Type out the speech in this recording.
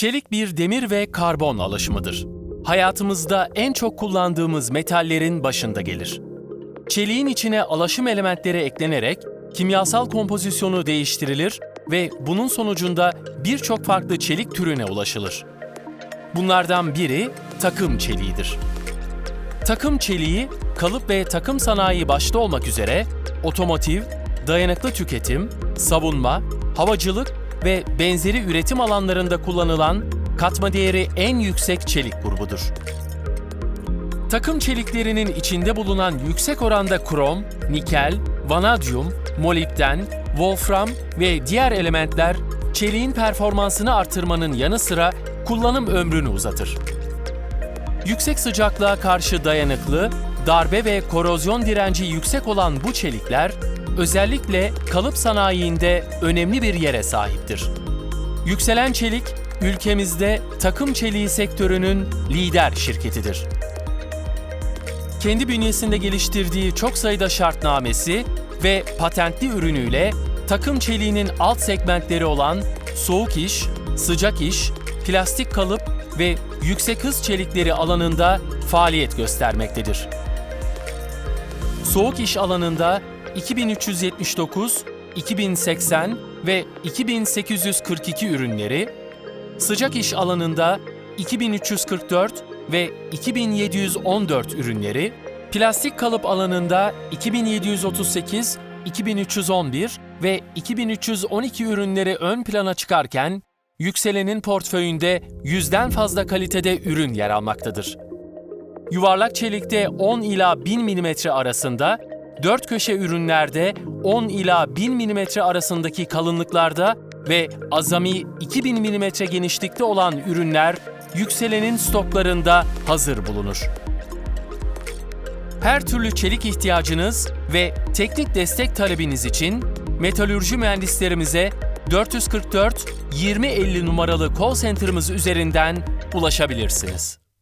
Çelik bir demir ve karbon alaşımıdır. Hayatımızda en çok kullandığımız metallerin başında gelir. Çeliğin içine alaşım elementleri eklenerek kimyasal kompozisyonu değiştirilir ve bunun sonucunda birçok farklı çelik türüne ulaşılır. Bunlardan biri takım çeliğidir. Takım çeliği, kalıp ve takım sanayi başta olmak üzere otomotiv, dayanıklı tüketim, savunma, havacılık ve benzeri üretim alanlarında kullanılan katma değeri en yüksek çelik grubudur. Takım çeliklerinin içinde bulunan yüksek oranda krom, nikel, vanadyum, molibden, wolfram ve diğer elementler çeliğin performansını artırmanın yanı sıra kullanım ömrünü uzatır. Yüksek sıcaklığa karşı dayanıklı, darbe ve korozyon direnci yüksek olan bu çelikler özellikle kalıp sanayiinde önemli bir yere sahiptir. Yükselen Çelik, ülkemizde takım çeliği sektörünün lider şirketidir. Kendi bünyesinde geliştirdiği çok sayıda şartnamesi ve patentli ürünüyle takım çeliğinin alt segmentleri olan soğuk iş, sıcak iş, plastik kalıp ve yüksek hız çelikleri alanında faaliyet göstermektedir. Soğuk iş alanında 2379, 2080 ve 2842 ürünleri, sıcak iş alanında 2344 ve 2714 ürünleri, plastik kalıp alanında 2738, 2311 ve 2312 ürünleri ön plana çıkarken, Yükselenin portföyünde yüzden fazla kalitede ürün yer almaktadır. Yuvarlak çelikte 10 ila 1000 mm arasında, dört köşe ürünlerde 10 ila 1000 mm arasındaki kalınlıklarda ve azami 2000 mm genişlikte olan ürünler yükselenin stoklarında hazır bulunur. Her türlü çelik ihtiyacınız ve teknik destek talebiniz için metalürji mühendislerimize 444 2050 numaralı call center'ımız üzerinden ulaşabilirsiniz.